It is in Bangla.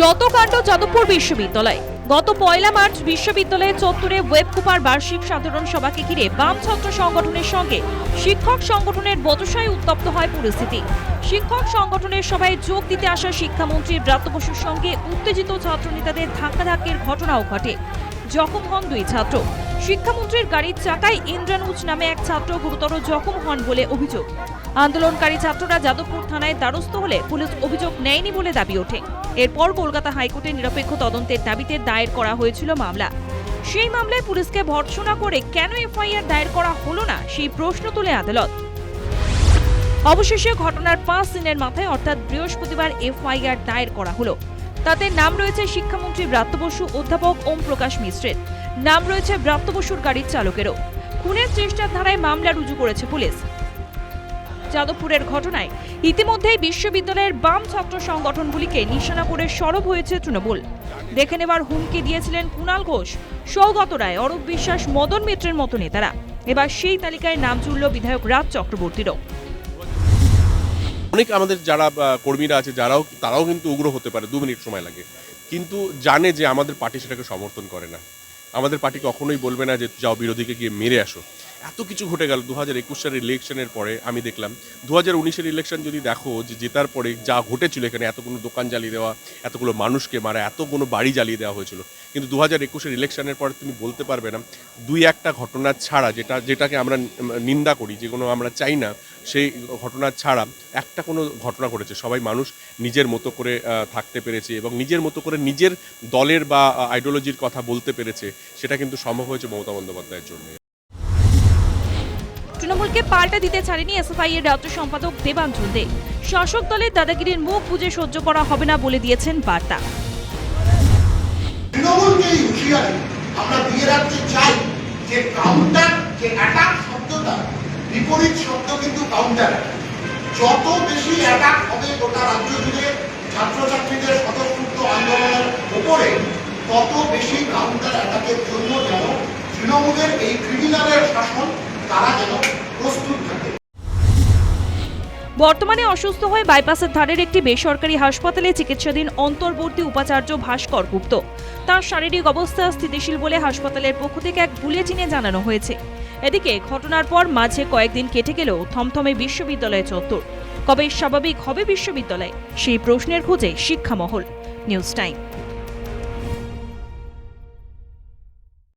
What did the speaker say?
যত কাণ্ড যাদবপুর বিশ্ববিদ্যালয়, গত পয়লা মার্চ বিশ্ববিদ্যালয়ের চত্বরে ওয়েবকুপার বার্ষিক সাধারণ সভাকে ঘিরে বাম ছাত্র সংগঠনের সঙ্গে শিক্ষক সংগঠনের বতসায় উত্তপ্ত হয় পরিস্থিতি। শিক্ষক সংগঠনের সভায় যোগ দিতে আসা শিক্ষামন্ত্রী ব্রাত্য বসুর সঙ্গে উত্তেজিত ছাত্রনেতাদের ধাক্কাধাক্কির ঘটনাও ঘটে। জখম হন দুই ছাত্র। শিক্ষামন্ত্রীর গাড়ির চাকায় ইন্দ্রানুজ নামে এক ছাত্র গুরুতর জখম হন বলে অভিযোগ। আন্দোলনকারী ছাত্ররা যাদবপুর থানায় দ্বারস্থ হলে পুলিশ অভিযোগ নেয়নি বলে দাবি ওঠে। এরপর কলকাতা হাইকোর্টে নিরপেক্ষ তদন্তের দাবিতে দায়ের করা হয়েছিল মামলা। সেই মামলায় পুলিশকে ভর্ৎসনা করে কেন এফআইআর দায়ের করা হলো না, সেই প্রশ্ন তুলে আদালত। অবশেষে ঘটনার পাঁচ দিনের মাথায় অর্থাৎ বৃহস্পতিবার এফআইআর দায়ের করা হলো। তাতে নাম রয়েছে শিক্ষামন্ত্রী ব্রাত্য বসু, অধ্যাপক ওম প্রকাশ মিশ্রের। নাম রয়েছে ব্রাত্য বসুর গাড়ির চালকেরও। খুনের চেষ্টার ধারায় মামলা রুজু করেছে পুলিশ। যাদবপুরের ঘটনায় ইতিমধ্যেই বিশ্ববিদ্যালয়ের বাম ছাত্র সংগঠনগুলিকে নিশানা করে সরব হয়েছে তৃণমূল। দেখে নেবার হুমকি দিয়েছিলেন কুণাল ঘোষ, সৌগত রায়, অরূপ বিশ্বাস, মদন মিত্রের মতো নেতারা। এবার সেই তালিকায় নাম জুড়ল বিধায়ক রাজ চক্রবর্তীরও। অনেক আমাদের যারা কর্মীরা আছে, যারাও, তারাও কিন্তু উগ্র হতে পারে, দু মিনিট সময় লাগে। কিন্তু জানে যে আমাদের পার্টি সেটাকে সমর্থন করে না। আমাদের পার্টি কখনোই বলবে না যে, যাও বিরোধীকে গিয়ে মেরে আসো। এত কিছু ঘটে গেল দু হাজার একুশ সালের ইলেকশনের পরে, আমি দেখলাম। দু হাজার উনিশের ইলেকশন যদি দেখো, যে জেতার পরে যা ঘটেছিল এখানে, এতগুলো দোকান জ্বালিয়ে দেওয়া, এতগুলো মানুষকে মারা, এতগুলো বাড়ি জ্বালিয়ে দেওয়া হয়েছিল। কিন্তু দু হাজার একুশের ইলেকশনের পরে তুমি বলতে পারবে না, দুই একটা ঘটনা ছাড়া, যেটা, যেটাকে আমরা নিন্দা করি, যেগুলো আমরা চাই না, সেই ঘটনা ছাড়া একটা কোনো ঘটনা ঘটেছে। সবাই মানুষ নিজের মতো করে থাকতে পেরেছে এবং নিজের মতো করে নিজের দলের বা আইডিওলজির কথা বলতে পেরেছে, সেটা কিন্তু সম্ভব হয়েছে মমতা বন্দ্যোপাধ্যায়ের জন্য। তৃণমূলকে পাল্টা দিতে ছাড়েনি এসএফআই এর রাজ্য সম্পাদক দেবাঞ্জন দে। শাসক দলের দাদাগিরির মুখ বুঝে সহ্য করা হবে না বলে দিয়েছেন বার্তা। আমরা দিয়ে রাখতে চাই। যে কাউন্টার যে অ্যাটাক শব্দটা, বিপরীত শব্দ কিন্তু কাউন্টার যত বেশি অ্যাটাক হবে গোটা রাজ্য জুড়ে, ছাত্রছাত্রীদের স্বতঃস্ফূর্ত আন্দোলনের তত বেশি কাউন্টার অ্যাটাকের জন্য যেন তৃণমূলের এই ক্রিমিনালের শাসন তারা যেন বর্তমানে অসুস্থ হয়ে বাইপাসের ধারের একটি বেসরকারি হাসপাতালে চিকিৎসাধীন অন্তর্বর্তী উপাচার্য ভাস্কর গুপ্ত। তার শারীরিক অবস্থা স্থিতিশীল বলে হাসপাতালের পক্ষ থেকে এক বুলেটিনে জানানো হয়েছে। এদিকে ঘটনার পর মাঝে কয়েকদিন কেটে গেলেও থমথমে বিশ্ববিদ্যালয় চত্বর। কবে স্বাভাবিক হবে বিশ্ববিদ্যালয়? সেই প্রশ্নের খোঁজে শিক্ষামহল। News time.